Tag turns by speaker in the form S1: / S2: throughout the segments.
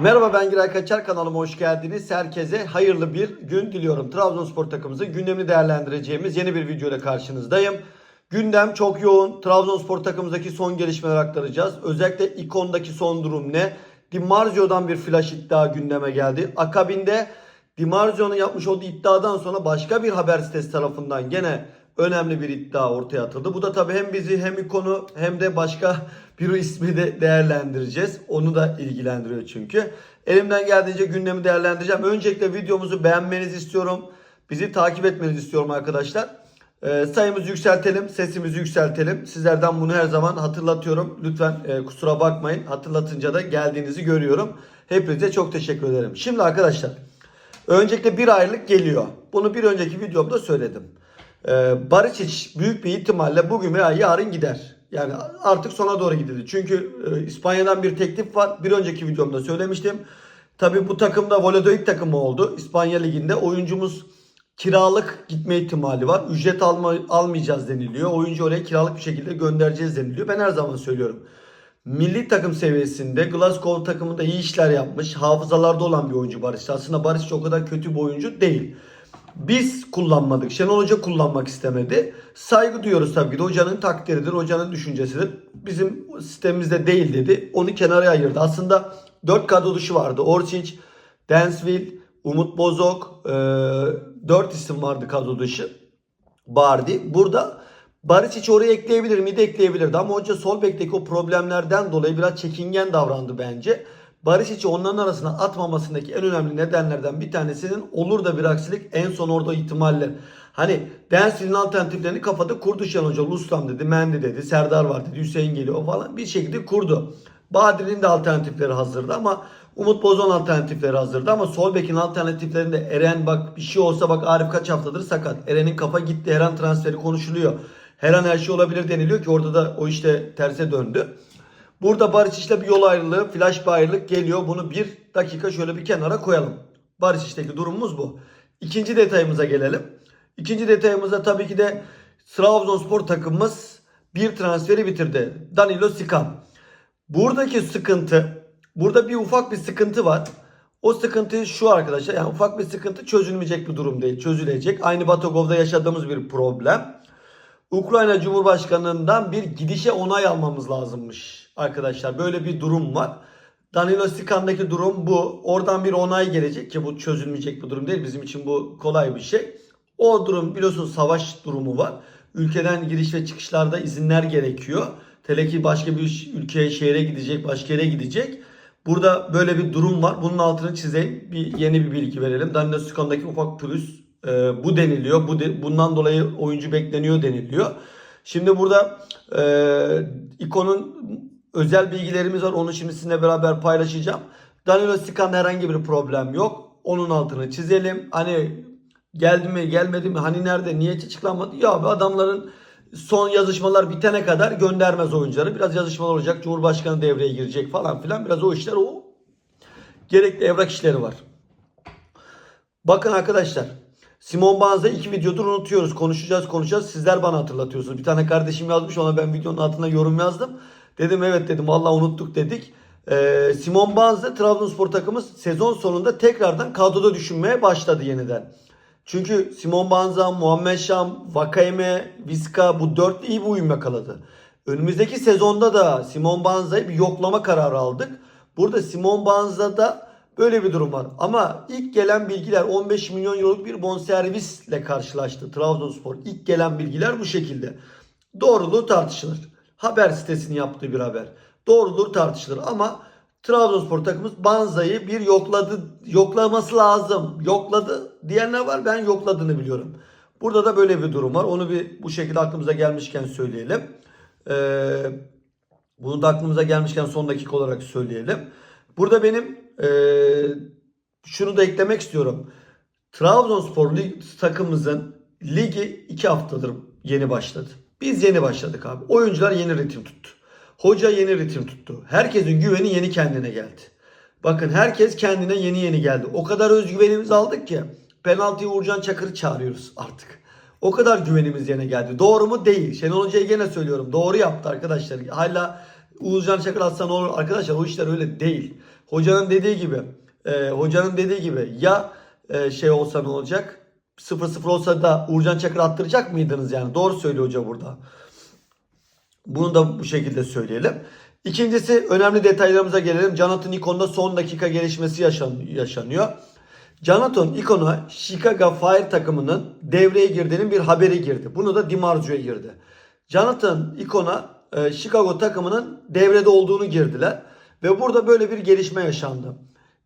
S1: Merhaba ben Giray Kaçar kanalıma hoş geldiniz. Herkese hayırlı bir gün diliyorum. Trabzonspor takımımızın gündemini değerlendireceğimiz yeni bir video ile karşınızdayım. Gündem çok yoğun. Trabzonspor takımımızdaki son gelişmeler aktaracağız. Özellikle ikondaki son durum ne? Di Marzio'dan bir flash iddia gündeme geldi. Akabinde Di Marzio'nun yapmış olduğu iddiadan sonra başka bir haber sitesi tarafından gene önemli bir iddia ortaya atıldı. Bu da tabii hem bizi hem ikonu hem de başka bir ismi de değerlendireceğiz. Onu da ilgilendiriyor çünkü. Elimden geldiğince gündemi değerlendireceğim. Öncelikle videomuzu beğenmenizi istiyorum. Bizi takip etmenizi istiyorum arkadaşlar. Ee, sayımızı yükseltelim, sesimizi yükseltelim. Sizlerden bunu her zaman hatırlatıyorum. Lütfen e, kusura bakmayın. Hatırlatınca da geldiğinizi görüyorum. Hepinize çok teşekkür ederim. Şimdi arkadaşlar, öncelikle bir aylık geliyor. Bunu bir önceki videomda söyledim. Ee, Barisic büyük bir ihtimalle bugün veya yarın gider. Yani artık sona doğru gidildi. Çünkü e, İspanya'dan bir teklif var. Bir önceki videomda söylemiştim. Tabii bu takımda Valladolid takımı oldu. İspanya Ligi'nde oyuncumuz kiralık gitme ihtimali var. Ücret alma, almayacağız deniliyor. Oyuncu oraya kiralık bir şekilde göndereceğiz deniliyor. Ben her zaman söylüyorum. Milli takım seviyesinde Glasgow takımında iyi işler yapmış. Hafızalarda olan bir oyuncu Barış. Aslında Barış o kadar kötü bir oyuncu değil. Biz kullanmadık. Şenol Hoca kullanmak istemedi. Saygı duyuyoruz tabii ki de. Hocanın takdiridir, hocanın düşüncesidir. Bizim sistemimizde değil dedi. Onu kenara ayırdı. Aslında 4 kadro dışı vardı. Orsic, Densville, Umut Bozok, 4 isim vardı kadro dışı. Bardi. Burada Barisic oraya ekleyebilir miydi? Ekleyebilirdi. Ama hoca sol bekteki o problemlerden dolayı biraz çekingen davrandı bence. Barisic'i onların arasına atmamasındaki en önemli nedenlerden bir tanesinin olur da bir aksilik en son orada ihtimaller. Hani Densil'in alternatiflerini kafada kurdu Şen Hoca. Lustam dedi, Mendi dedi, Serdar var dedi, Hüseyin geliyor falan bir şekilde kurdu. Badir'in de alternatifleri hazırdı ama Umut Bozon alternatifleri hazırdı ama sol bekin alternatiflerinde Eren bak bir şey olsa bak Arif kaç haftadır sakat. Eren'in kafa gitti. Her an transferi konuşuluyor. Her an her şey olabilir deniliyor ki orada da o işte terse döndü. Burada Barışic'le bir yol ayrılığı, flash bir ayrılık geliyor. Bunu bir dakika şöyle bir kenara koyalım. Barışic'teki durumumuz bu. İkinci detayımıza gelelim. İkinci detayımızda tabii ki de Trabzonspor takımımız bir transferi bitirdi. Danilo Sikan. Buradaki sıkıntı, burada bir ufak bir sıkıntı var. O sıkıntı şu arkadaşlar. Yani ufak bir sıkıntı çözülmeyecek bir durum değil. Çözülecek. Aynı Batagov'da yaşadığımız bir problem. Ukrayna Cumhurbaşkanı'ndan bir gidişe onay almamız lazımmış arkadaşlar. Böyle bir durum var. Danilo Sikan'daki durum bu. Oradan bir onay gelecek ki bu çözülmeyecek bir durum değil. Bizim için bu kolay bir şey. O durum biliyorsunuz savaş durumu var. Ülkeden giriş ve çıkışlarda izinler gerekiyor. Hele ki başka bir ülkeye, şehre gidecek, başka yere gidecek. Burada böyle bir durum var. Bunun altını çizeyim. Bir yeni bir bilgi verelim. Danilo Sikan'daki ufak pürüz e, bu deniliyor. Bu de, bundan dolayı oyuncu bekleniyor deniliyor. Şimdi burada e, ikonun özel bilgilerimiz var. Onu şimdi sizinle beraber paylaşacağım. Danilo Sikan'da herhangi bir problem yok. Onun altını çizelim. Hani geldi mi gelmedi mi hani nerede niye açıklanmadı? Ya abi adamların son yazışmalar bitene kadar göndermez oyuncuları. Biraz yazışmalar olacak. Cumhurbaşkanı devreye girecek falan filan. Biraz o işler o gerekli evrak işleri var. Bakın arkadaşlar. Simon Banza'yı iki videodur unutuyoruz. Konuşacağız konuşacağız. Sizler bana hatırlatıyorsunuz. Bir tane kardeşim yazmış ona ben videonun altına yorum yazdım. Dedim evet dedim vallahi unuttuk dedik. Ee, Simon Banza Trabzonspor takımı sezon sonunda tekrardan kadroda düşünmeye başladı yeniden. Çünkü Simon Banza, Muhammed Şam, Vakayeme, Viska bu dört iyi bir uyum yakaladı. Önümüzdeki sezonda da Simon Banza'yı bir yoklama kararı aldık. Burada Simon Banza'da böyle bir durum var. Ama ilk gelen bilgiler 15 milyon euroluk bir bonservisle karşılaştı Trabzonspor. İlk gelen bilgiler bu şekilde. Doğruluğu tartışılır. Haber sitesinin yaptığı bir haber. Doğruluğu tartışılır ama Trabzonspor takımımız Banza'yı bir yokladı, yoklaması lazım. Yokladı diyenler var. Ben yokladığını biliyorum. Burada da böyle bir durum var. Onu bir bu şekilde aklımıza gelmişken söyleyelim. Ee, bunu da aklımıza gelmişken son dakika olarak söyleyelim. Burada benim e, şunu da eklemek istiyorum. Trabzonspor lig, takımımızın ligi 2 haftadır yeni başladı. Biz yeni başladık abi. Oyuncular yeni ritim tuttu. Hoca yeni ritim tuttu. Herkesin güveni yeni kendine geldi. Bakın herkes kendine yeni yeni geldi. O kadar özgüvenimizi aldık ki penaltıyı Uğurcan Çakır'ı çağırıyoruz artık. O kadar güvenimiz yerine geldi. Doğru mu? Değil. Şenol Hoca'ya gene söylüyorum. Doğru yaptı arkadaşlar. Hala Uğurcan Çakır atsa ne olur? Arkadaşlar o işler öyle değil. Hocanın dediği gibi e, hocanın dediği gibi ya e, şey olsa ne olacak? 0-0 olsa da Uğurcan Çakır attıracak mıydınız yani? Doğru söylüyor hoca burada. Bunu da bu şekilde söyleyelim. İkincisi önemli detaylarımıza gelelim. Jonathan Icon'da son dakika gelişmesi yaşan, yaşanıyor. Jonathan Icon'a Chicago Fire takımının devreye girdiğinin bir haberi girdi. Bunu da DiMarzio'ya girdi. Jonathan Icon'a e, Chicago takımının devrede olduğunu girdiler. Ve burada böyle bir gelişme yaşandı.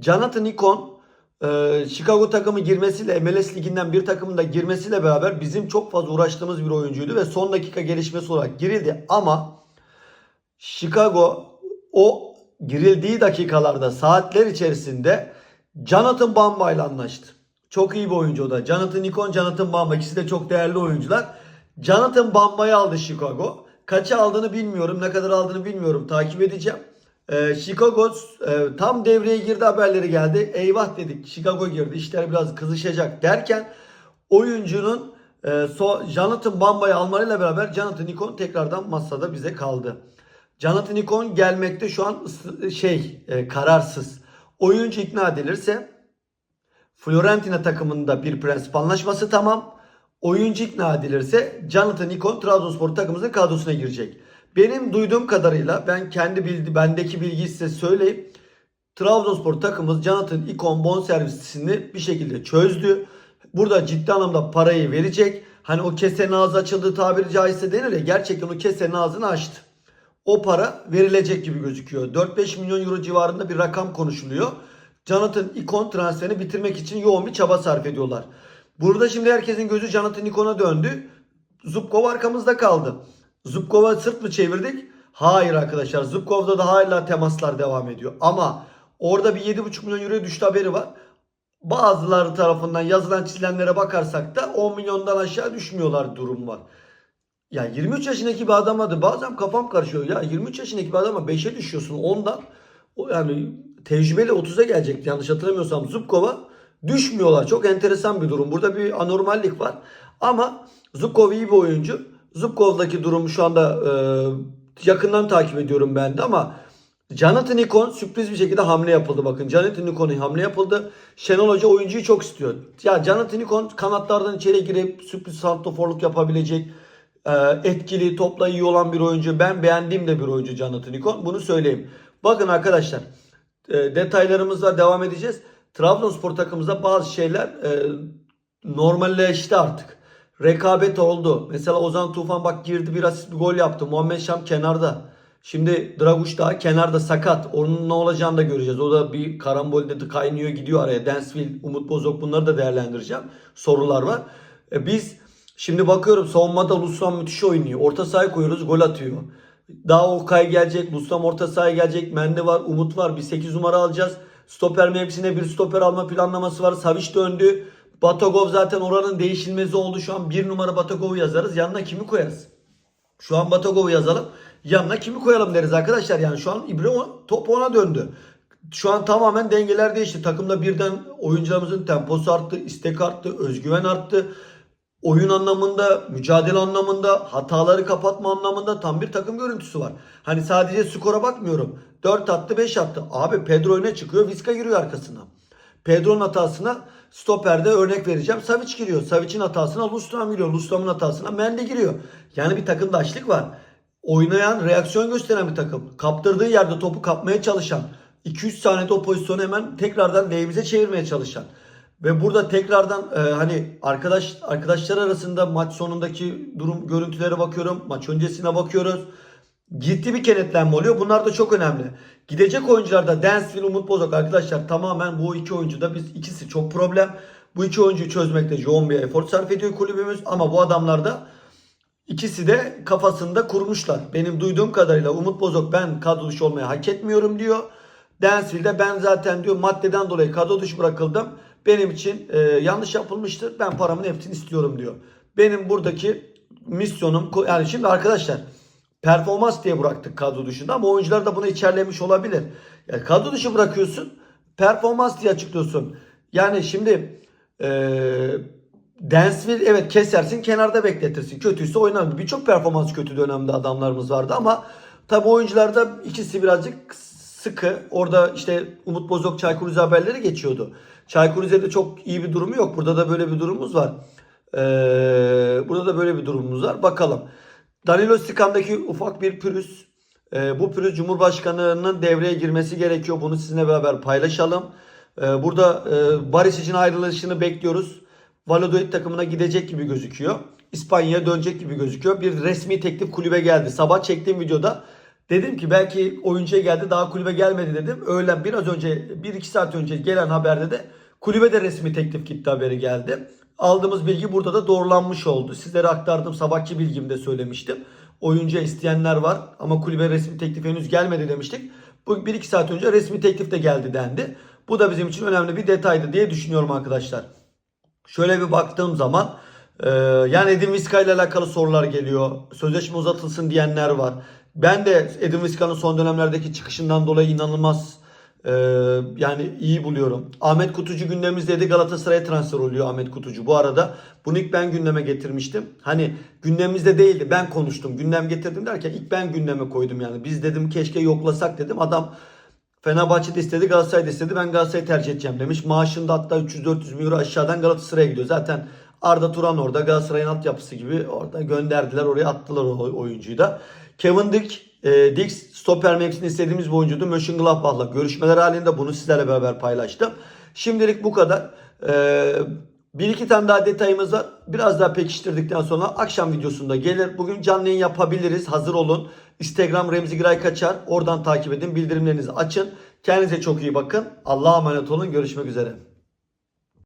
S1: Jonathan Icon e, Chicago takımı girmesiyle MLS liginden bir takımın da girmesiyle beraber bizim çok fazla uğraştığımız bir oyuncuydu ve son dakika gelişmesi olarak girildi ama Chicago o girildiği dakikalarda saatler içerisinde Jonathan Bamba ile anlaştı. Çok iyi bir oyuncu o da. Jonathan Icon, Jonathan Bamba ikisi de çok değerli oyuncular. Jonathan Bamba'yı aldı Chicago. Kaça aldığını bilmiyorum. Ne kadar aldığını bilmiyorum. Takip edeceğim. Ee, Chicago e, tam devreye girdi haberleri geldi. Eyvah dedik. Chicago girdi. İşler biraz kızışacak derken oyuncunun e, so, Jonathan Bamba'yı almalarıyla beraber Jonathan Icon tekrardan masada bize kaldı. Jonathan Icon gelmekte şu an şey e, kararsız. Oyuncu ikna edilirse Fiorentina takımında bir prensip anlaşması tamam. Oyuncu ikna edilirse Jonathan Icon Trabzonspor takımımızın kadrosuna girecek. Benim duyduğum kadarıyla ben kendi bildi bendeki bilgiyi size söyleyeyim. Trabzonspor takımımız Jonathan Icon bonservisini bir şekilde çözdü. Burada ciddi anlamda parayı verecek. Hani o kesenin ağzı açıldığı tabiri caizse denir ya gerçekten o kesenin ağzını açtı. O para verilecek gibi gözüküyor. 4-5 milyon euro civarında bir rakam konuşuluyor. Jonathan Icon transferini bitirmek için yoğun bir çaba sarf ediyorlar. Burada şimdi herkesin gözü Jonathan Icon'a döndü. Zubkov arkamızda kaldı. Zubkov'a sırt mı çevirdik? Hayır arkadaşlar. Zubkov'da da hala temaslar devam ediyor. Ama orada bir 7,5 milyon euro düştü haberi var. Bazıları tarafından yazılan çizilenlere bakarsak da 10 milyondan aşağı düşmüyorlar durum var. Ya 23 yaşındaki bir adama da bazen kafam karışıyor. Ya 23 yaşındaki bir adama 5'e düşüyorsun ondan. O yani tecrübeli 30'a gelecekti yanlış hatırlamıyorsam Zubkov'a düşmüyorlar. Çok enteresan bir durum. Burada bir anormallik var. Ama Zubkov iyi bir oyuncu. Zubkov'daki durumu şu anda e, yakından takip ediyorum ben de ama Jonathan Icon sürpriz bir şekilde hamle yapıldı. Bakın Jonathan Icon'a hamle yapıldı. Şenol Hoca oyuncuyu çok istiyor. Ya Jonathan Icon kanatlardan içeri girip sürpriz santroforluk yapabilecek e, etkili, topla iyi olan bir oyuncu. Ben beğendiğim de bir oyuncu Jonathan Icon. Bunu söyleyeyim. Bakın arkadaşlar e, detaylarımızla devam edeceğiz. Trabzonspor takımımızda bazı şeyler e, normalleşti artık. Rekabet oldu. Mesela Ozan Tufan bak girdi bir asist bir gol yaptı. Muhammed Şam kenarda. Şimdi Draguş daha kenarda sakat. Onun ne olacağını da göreceğiz. O da bir karambolde de kaynıyor gidiyor araya. Densville, Umut Bozok bunları da değerlendireceğim. Sorular var. E, biz şimdi bakıyorum savunmada Luslan müthiş oynuyor. Orta sahaya koyuyoruz gol atıyor. Daha Okay gelecek. Luslan orta sahaya gelecek. Mende var. Umut var. Bir 8 numara alacağız. Stoper mevkisine bir stoper alma planlaması var. Savic döndü. Batagov zaten oranın değişilmezi oldu. Şu an bir numara Batagov'u yazarız. Yanına kimi koyarız? Şu an Batagov'u yazalım. Yanına kimi koyalım deriz arkadaşlar. Yani şu an o- top ona döndü. Şu an tamamen dengeler değişti. Takımda birden oyuncularımızın temposu arttı, istek arttı, özgüven arttı. Oyun anlamında, mücadele anlamında, hataları kapatma anlamında tam bir takım görüntüsü var. Hani sadece skora bakmıyorum. 4 attı, 5 attı. Abi Pedro öne çıkıyor, Vizca giriyor arkasına. Pedro'nun hatasına stoperde örnek vereceğim. Savic giriyor. Savic'in hatasına Lustram giriyor. Lustram'ın hatasına Mende giriyor. Yani bir takımdaşlık var. Oynayan, reaksiyon gösteren bir takım. Kaptırdığı yerde topu kapmaya çalışan. 2-3 saniyede o pozisyonu hemen tekrardan lehimize çevirmeye çalışan. Ve burada tekrardan e, hani arkadaş arkadaşlar arasında maç sonundaki durum görüntülere bakıyorum. Maç öncesine bakıyoruz. Ciddi bir kenetlenme oluyor. Bunlar da çok önemli. Gidecek oyuncularda Dansville, Umut Bozok arkadaşlar tamamen bu iki oyuncuda biz ikisi çok problem. Bu iki oyuncuyu çözmekte yoğun bir efor sarf ediyor kulübümüz. Ama bu adamlar da ikisi de kafasında kurmuşlar. Benim duyduğum kadarıyla Umut Bozok ben kadro dışı olmayı hak etmiyorum diyor. Dansville'de ben zaten diyor maddeden dolayı kadro dışı bırakıldım. Benim için e, yanlış yapılmıştır. Ben paramın hepsini istiyorum diyor. Benim buradaki misyonum yani şimdi arkadaşlar performans diye bıraktık kadro dışında ama oyuncular da bunu içerlemiş olabilir. Yani kadro dışı bırakıyorsun performans diye açıklıyorsun. Yani şimdi eee Dansville evet kesersin kenarda bekletirsin. Kötüyse oynar. Birçok performans kötü dönemde adamlarımız vardı ama tabi oyuncularda ikisi birazcık sıkı. Orada işte Umut Bozok Çaykur Rize haberleri geçiyordu. Çaykur Rize'de çok iyi bir durumu yok. Burada da böyle bir durumumuz var. Ee, burada da böyle bir durumumuz var. Bakalım. Danilo Stikan'daki ufak bir pürüz. Ee, bu pürüz Cumhurbaşkanı'nın devreye girmesi gerekiyor. Bunu sizinle beraber paylaşalım. Ee, burada e, Barış için ayrılışını bekliyoruz. Valladolid takımına gidecek gibi gözüküyor. İspanya'ya dönecek gibi gözüküyor. Bir resmi teklif kulübe geldi. Sabah çektiğim videoda dedim ki belki oyuncuya geldi daha kulübe gelmedi dedim. Öğlen biraz önce 1-2 saat önce gelen haberde de kulübe de resmi teklif gitti haberi geldi. Aldığımız bilgi burada da doğrulanmış oldu. Sizlere aktardım sabahki bilgimde söylemiştim. Oyuncuya isteyenler var ama kulübe resmi teklif henüz gelmedi demiştik. Bu 1-2 saat önce resmi teklif de geldi dendi. Bu da bizim için önemli bir detaydı diye düşünüyorum arkadaşlar. Şöyle bir baktığım zaman e, yani Edin Viska ile alakalı sorular geliyor. Sözleşme uzatılsın diyenler var. Ben de Edin Viska'nın son dönemlerdeki çıkışından dolayı inanılmaz e, yani iyi buluyorum. Ahmet Kutucu gündemimizdeydi. Galatasaray'a transfer oluyor Ahmet Kutucu. Bu arada bunu ilk ben gündeme getirmiştim. Hani gündemimizde değildi. Ben konuştum. Gündem getirdim derken ilk ben gündeme koydum yani. Biz dedim keşke yoklasak dedim. Adam Fenerbahçe de istedi, Galatasaray da istedi. Ben Galatasaray'ı tercih edeceğim demiş. Maaşında hatta 300-400 bin aşağıdan Galatasaray'a gidiyor. Zaten Arda Turan orada Galatasaray'ın altyapısı gibi orada gönderdiler. Oraya attılar o oyuncuyu da. Kevin Dick, e, Dix stoper mevkisini istediğimiz bir oyuncuydu. Mönchengladbach'la görüşmeler halinde bunu sizlerle beraber paylaştım. Şimdilik bu kadar. E, bir iki tane daha detayımız var. Biraz daha pekiştirdikten sonra akşam videosunda gelir. Bugün canlı yayın yapabiliriz. Hazır olun. Instagram Remzi Giray Kaçar. Oradan takip edin. Bildirimlerinizi açın. Kendinize çok iyi bakın. Allah'a emanet olun. Görüşmek üzere.